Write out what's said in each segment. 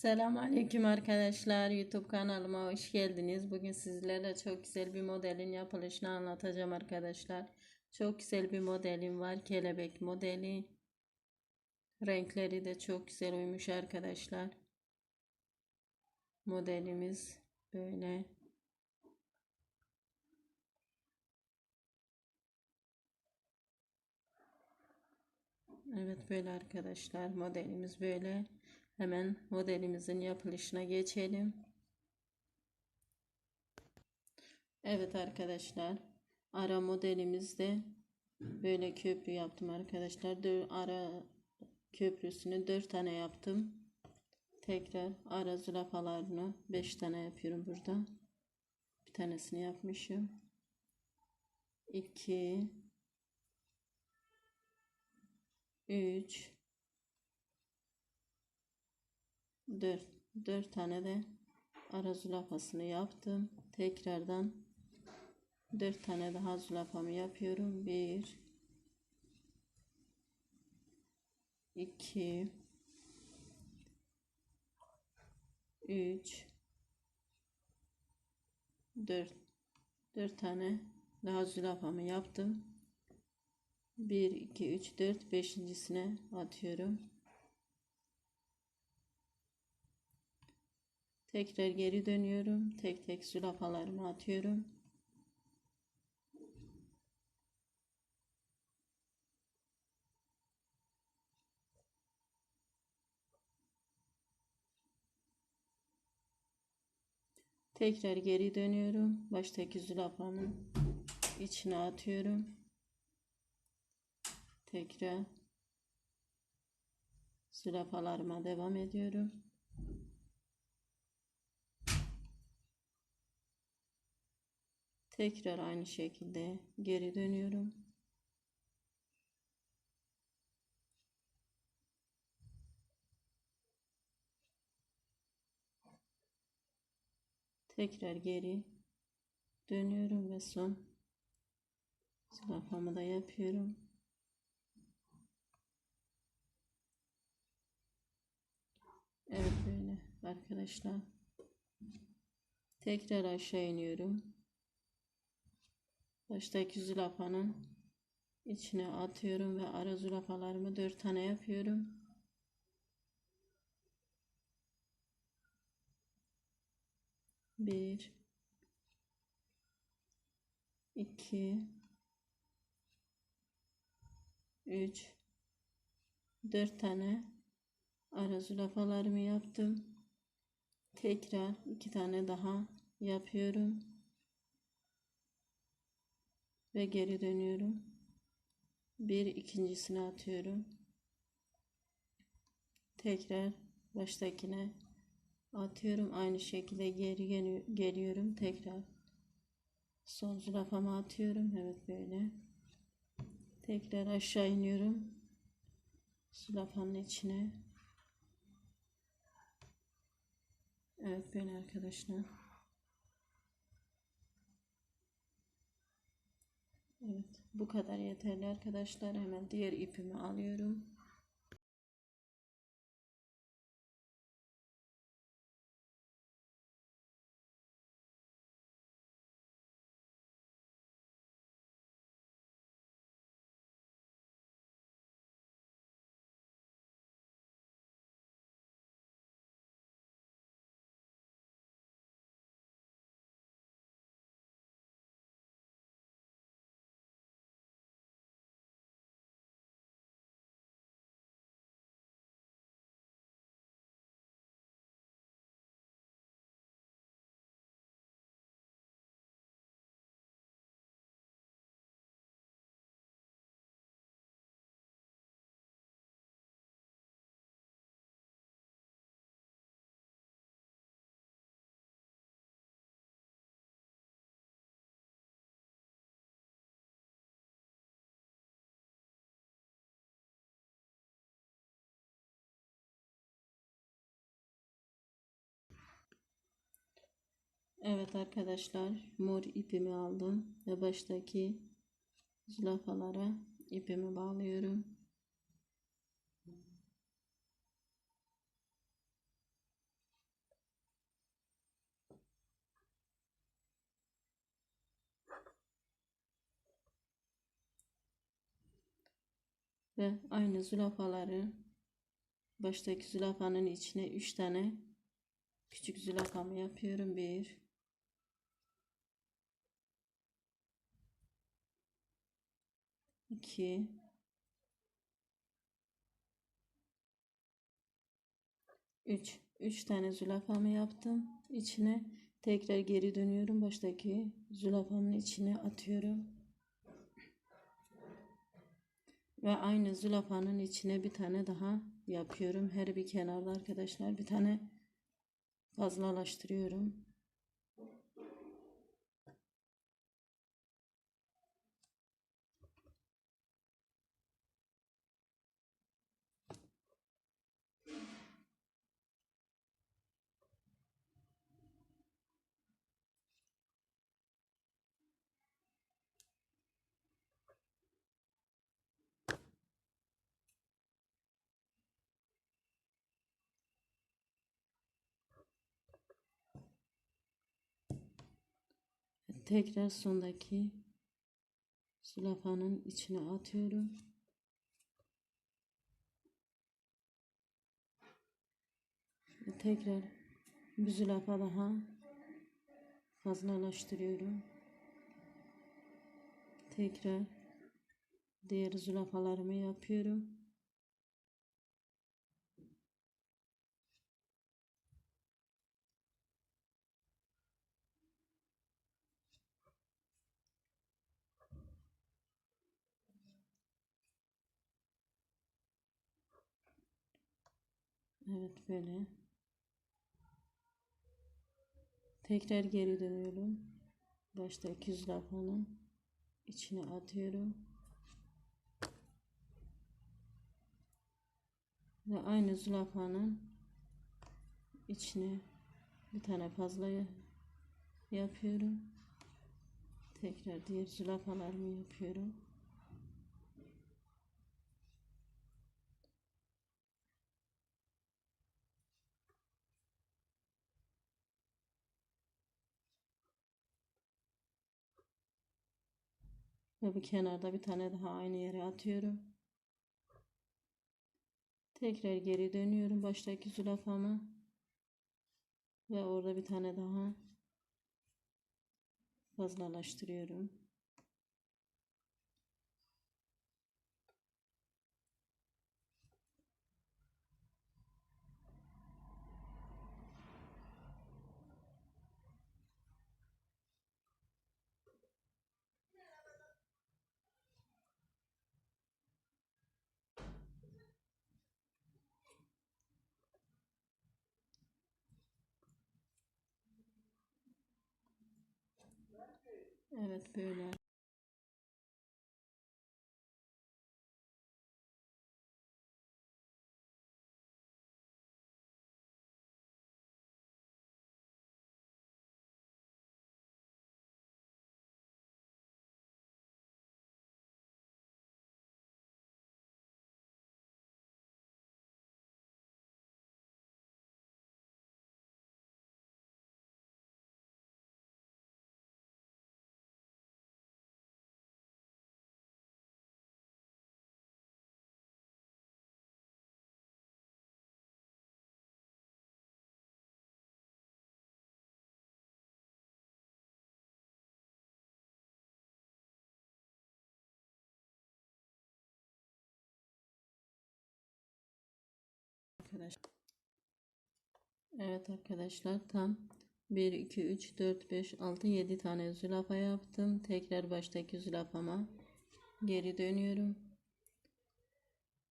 Selamünaleyküm arkadaşlar. YouTube kanalıma hoş geldiniz. Bugün sizlere çok güzel bir modelin yapılışını anlatacağım arkadaşlar. Çok güzel bir modelim var. Kelebek modeli. Renkleri de çok güzel uymuş arkadaşlar. Modelimiz böyle. Evet böyle arkadaşlar modelimiz böyle. Hemen modelimizin yapılışına geçelim. Evet arkadaşlar. Ara modelimizde böyle köprü yaptım arkadaşlar. Ara köprüsünü 4 tane yaptım. Tekrar ara zürafalarını 5 tane yapıyorum burada. Bir tanesini yapmışım. 2 3 4 4 tane de ara zulafasını yaptım. Tekrardan 4 tane daha zulafamı yapıyorum. 1 2 3 4 4 tane daha zülafamı yaptım. 1 2 3 4 5.sine atıyorum. Tekrar geri dönüyorum. Tek tek zülafalarımı atıyorum. Tekrar geri dönüyorum. Baştaki zülafamın içine atıyorum. Tekrar zülafalarıma devam ediyorum. Tekrar aynı şekilde geri dönüyorum. Tekrar geri dönüyorum ve son zürafamı da yapıyorum. Evet böyle arkadaşlar. Tekrar aşağı iniyorum baştaki zülafanın içine atıyorum ve ara zülafalarımı dört tane yapıyorum. Bir, iki, üç, dört tane ara zülafalarımı yaptım. Tekrar iki tane daha yapıyorum ve geri dönüyorum. Bir ikincisini atıyorum. Tekrar baştakine atıyorum. Aynı şekilde geri geliyorum. Tekrar son zürafama atıyorum. Evet böyle. Tekrar aşağı iniyorum. Zürafanın içine. Evet böyle arkadaşlar. Evet bu kadar yeterli arkadaşlar. Hemen diğer ipimi alıyorum. Evet arkadaşlar mor ipimi aldım ve baştaki zülafalara ipimi bağlıyorum. Ve aynı zülafaları baştaki zülafanın içine 3 tane küçük zülafamı yapıyorum. 1 2 3 3 tane zülafamı yaptım. İçine tekrar geri dönüyorum. Baştaki zülafamın içine atıyorum. Ve aynı zülafanın içine bir tane daha yapıyorum. Her bir kenarda arkadaşlar bir tane fazlalaştırıyorum. Tekrar sondaki zülafanın içine atıyorum. Tekrar bir zülafa daha fazlalaştırıyorum. Tekrar diğer zülafalarımı yapıyorum. Evet böyle. Tekrar geri dönüyorum. Baştaki zülafanın içine atıyorum. Ve aynı zülafanın içine bir tane fazla yapıyorum. Tekrar diğer zülafalarımı yapıyorum. Ve bir kenarda bir tane daha aynı yere atıyorum. Tekrar geri dönüyorum baştaki zülafama. Ve orada bir tane daha fazlalaştırıyorum. Evet böyle. Arkadaşlar. Evet arkadaşlar tam 1 2 3 4 5 6 7 tane zülafa yaptım. Tekrar baştaki zülafama geri dönüyorum.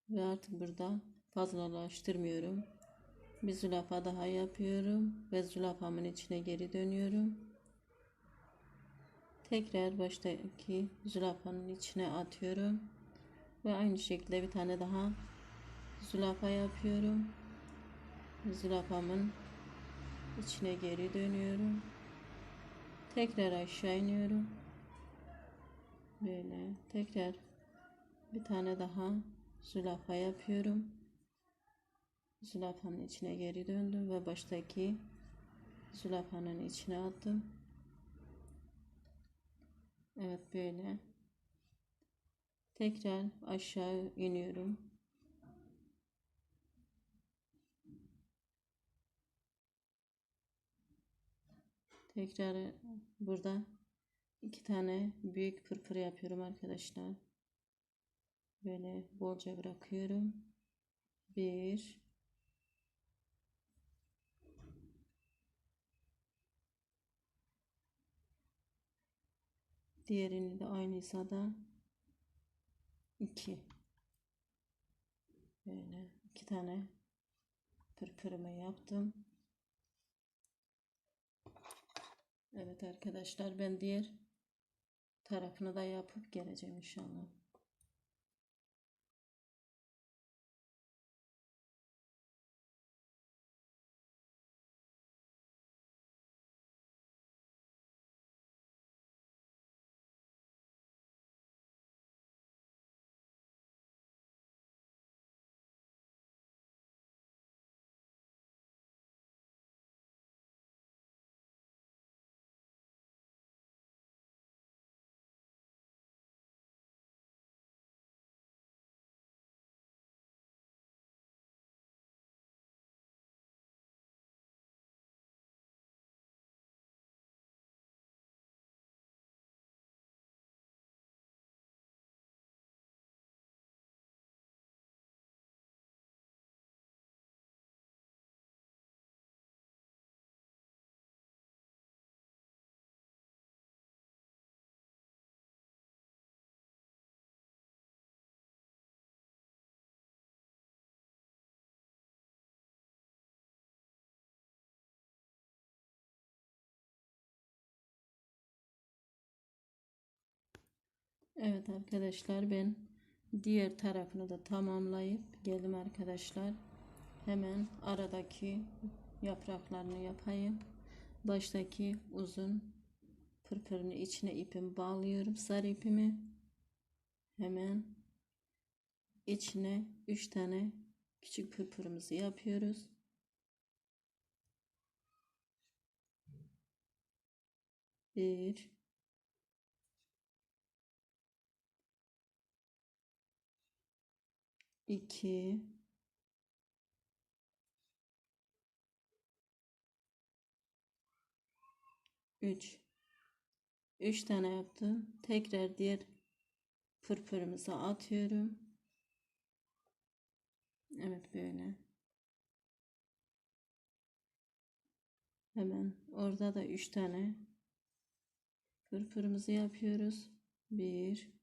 Ve artık burada fazlalaştırmıyorum. Bir zülafa daha yapıyorum ve zülafamın içine geri dönüyorum. Tekrar baştaki zülafanın içine atıyorum. Ve aynı şekilde bir tane daha zülafa yapıyorum. Zülafamın içine geri dönüyorum. Tekrar aşağı iniyorum. Böyle tekrar bir tane daha zülafa yapıyorum. Zülafanın içine geri döndüm ve baştaki zülafanın içine attım. Evet böyle. Tekrar aşağı iniyorum. Tekrar burada iki tane büyük pırpır yapıyorum arkadaşlar. Böyle bolca bırakıyorum. Bir Diğerini de aynı hizada 2 böyle iki tane pırpırımı yaptım. Evet arkadaşlar ben diğer tarafını da yapıp geleceğim inşallah. Evet arkadaşlar ben diğer tarafını da tamamlayıp geldim arkadaşlar. Hemen aradaki yapraklarını yapayım. Baştaki uzun pırpırını içine ipimi bağlıyorum. Sarı ipimi hemen içine 3 tane küçük pırpırımızı yapıyoruz. Bir 2 3 3 tane yaptım. Tekrar diğer pırpırımıza atıyorum. Evet böyle. Hemen orada da 3 tane pırpırımızı yapıyoruz. 1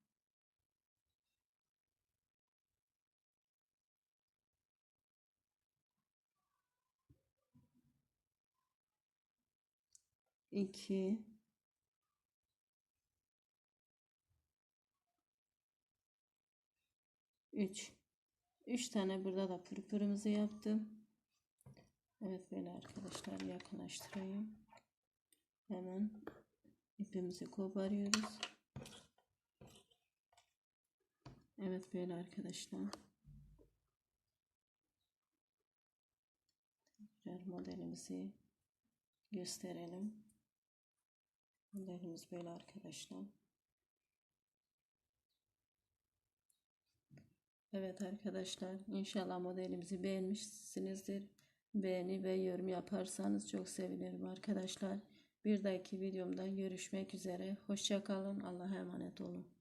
2 3 3 tane burada da pırpırımızı yaptım. Evet böyle arkadaşlar yakınlaştırayım. Hemen ipimizi koparıyoruz. Evet böyle arkadaşlar. Tekrar modelimizi gösterelim. Modelimiz böyle arkadaşlar. Evet arkadaşlar inşallah modelimizi beğenmişsinizdir. Beğeni ve yorum yaparsanız çok sevinirim arkadaşlar. Bir dahaki videomda görüşmek üzere. Hoşçakalın. Allah'a emanet olun.